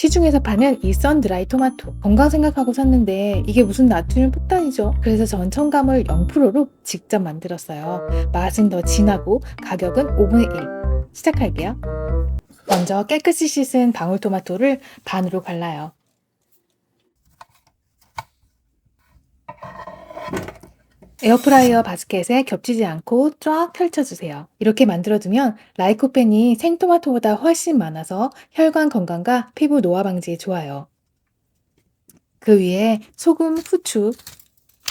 시중에서 파는 이 썬드라이 토마토. 건강 생각하고 샀는데 이게 무슨 나트륨 폭탄이죠? 그래서 전 첨가물 0%로 직접 만들었어요. 맛은 더 진하고 가격은 5분의 1 시작할게요. 먼저 깨끗이 씻은 방울토마토를 반으로 갈라요 에어프라이어 바스켓에 겹치지 않고 쫙 펼쳐주세요. 이렇게 만들어두면 라이코펜이 생토마토보다 훨씬 많아서 혈관 건강과 피부 노화 방지에 좋아요. 그 위에 소금, 후추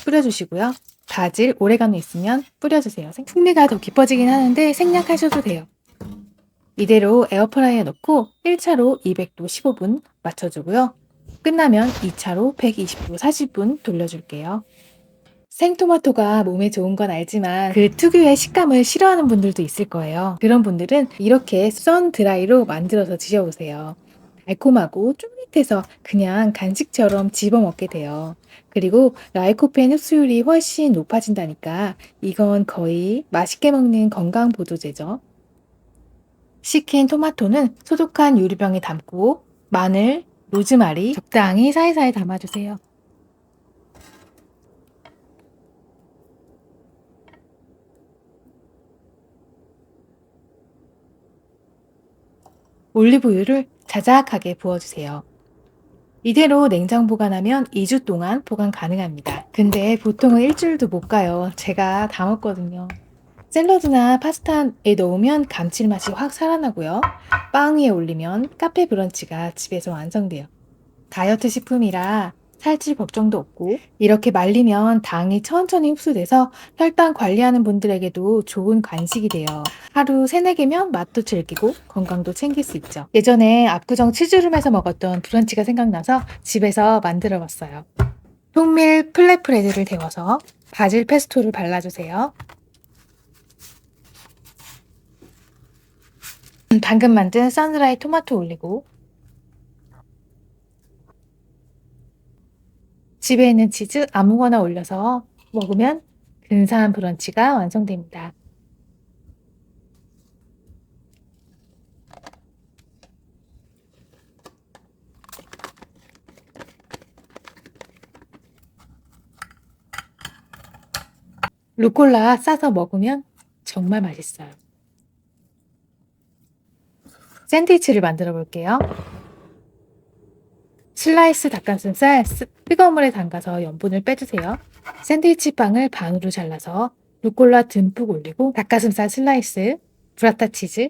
뿌려주시고요. 바질, 오레가노 있으면 뿌려주세요. 생- 풍미가 더 깊어지긴 하는데 생략하셔도 돼요. 이대로 에어프라이어에 넣고 1차로 200도 15분 맞춰주고요. 끝나면 2차로 120도 40분 돌려줄게요. 생토마토가 몸에 좋은 건 알지만 그 특유의 식감을 싫어하는 분들도 있을 거예요. 그런 분들은 이렇게 썬 드라이로 만들어서 드셔보세요. 달콤하고 쫄깃해서 그냥 간식처럼 집어 먹게 돼요. 그리고 라이코펜 흡수율이 훨씬 높아진다니까 이건 거의 맛있게 먹는 건강 보조제죠. 식힌 토마토는 소독한 유리병에 담고 마늘, 로즈마리 적당히 사이사이 담아주세요. 올리브유를 자작하게 부어주세요. 이대로 냉장 보관하면 2주 동안 보관 가능합니다. 근데 보통은 일주일도 못 가요. 제가 다 먹거든요. 샐러드나 파스타에 넣으면 감칠맛이 확 살아나고요. 빵 위에 올리면 카페 브런치가 집에서 완성돼요. 다이어트 식품이라 살찔 걱정도 없고 이렇게 말리면 당이 천천히 흡수돼서 혈당 관리하는 분들에게도 좋은 간식이 돼요. 하루 3, 4개면 맛도 즐기고 건강도 챙길 수 있죠. 예전에 압구정 치즈룸에서 먹었던 브런치가 생각나서 집에서 만들어 봤어요. 통밀 플랫브레드를 데워서 바질 페스토를 발라주세요. 방금 만든 썬드라이 토마토 올리고 집에 있는 치즈 아무거나 올려서 먹으면 근사한 브런치가 완성됩니다. 루꼴라 싸서 먹으면 정말 맛있어요. 샌드위치를 만들어 볼게요. 슬라이스 닭가슴살 쓰- 뜨거운 물에 담가서 염분을 빼주세요. 샌드위치 빵을 반으로 잘라서 루꼴라 듬뿍 올리고 닭가슴살 슬라이스, 브라타 치즈,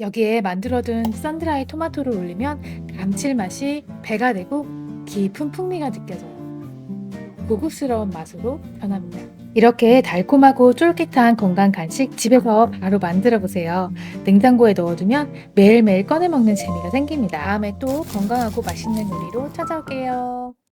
여기에 만들어둔 썬드라이 토마토를 올리면 감칠맛이 배가 되고 깊은 풍미가 느껴져요. 고급스러운 맛으로 변합니다. 이렇게 달콤하고 쫄깃한 건강 간식 집에서 바로 만들어 보세요. 냉장고에 넣어두면 매일매일 꺼내 먹는 재미가 생깁니다. 다음에 또 건강하고 맛있는 요리로 찾아올게요.